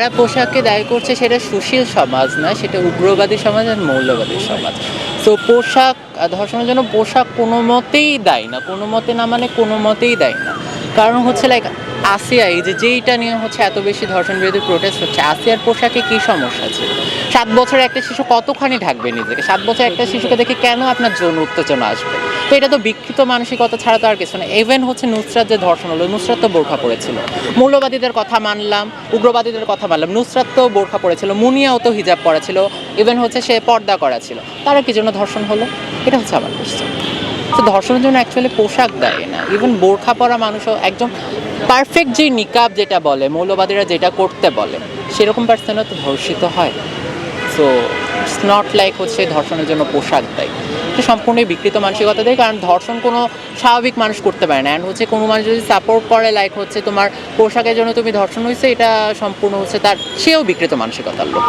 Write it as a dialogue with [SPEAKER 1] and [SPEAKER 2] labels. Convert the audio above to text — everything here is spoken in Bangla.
[SPEAKER 1] যারা পোশাককে দায়ী করছে সেটা সুশীল সমাজ না সেটা উগ্রবাদী সমাজ আর মৌলবাদী সমাজ। তো পোশাক ধর্ষণের জন্য পোশাক কোনো মতেই দায়ী না, কোনো মতে না মানে কোনো মতেই দায়ী না। কারণ হচ্ছে লাইক আসিয়া, এই যে যেইটা নিয়ে হচ্ছে এত বেশি ধর্ষণ বিরোধী প্রোটেস্ট হচ্ছে, আসিয়ার পোশাকে কি সমস্যা ছিল সাত বছরের একটা শিশু কতখানি ঢাকবে নিজেকে? সাত বছর একটা শিশুকে দেখে কেন আপনার যৌন উত্তেজনা আসবে? তো এটা তো বিকৃত মানসিকতা ছাড়া তো আর কিছু না ইভেন হচ্ছে নুসরাত যে ধর্ষণ হলো, নুসরাত তো বোরখা পড়েছিল মৌলবাদীদের কথা মানলাম, উগ্রবাদীদের কথা মানলাম, নুসরাত তো বোরখা পড়েছিল মুনিয়াও তো হিজাব পড়েছিল ইভেন হচ্ছে সে পর্দা করা ছিল তারা কি জন্য ধর্ষণ হলো? এটা হচ্ছে আমার কোশ্চেন তো ধর্ষণের জন্য অ্যাকচুয়ালি পোশাক দেয় না। ইভেন বোরখা পরা মানুষও একদম পারফেক্ট যে নিকাব যেটা বলে, মৌলবাদীরা যেটা করতে বলে, সেরকম পার্সনও তো ধর্ষিত হয়। সো ইটস নট লাইক হচ্ছে ধর্ষণের জন্য পোশাক দেয় এটা সম্পূর্ণই বিকৃত মানসিকতা দেয় কারণ ধর্ষণ কোনো স্বাভাবিক মানুষ করতে পারে না। অ্যান্ড হচ্ছে কোনো মানুষ যদি সাপোর্ট করে লাইক হচ্ছে তোমার পোশাকের জন্য তুমি ধর্ষণ হয়েছে এটা সম্পূর্ণ হচ্ছে তার, সেও বিকৃত মানসিকতার লোক।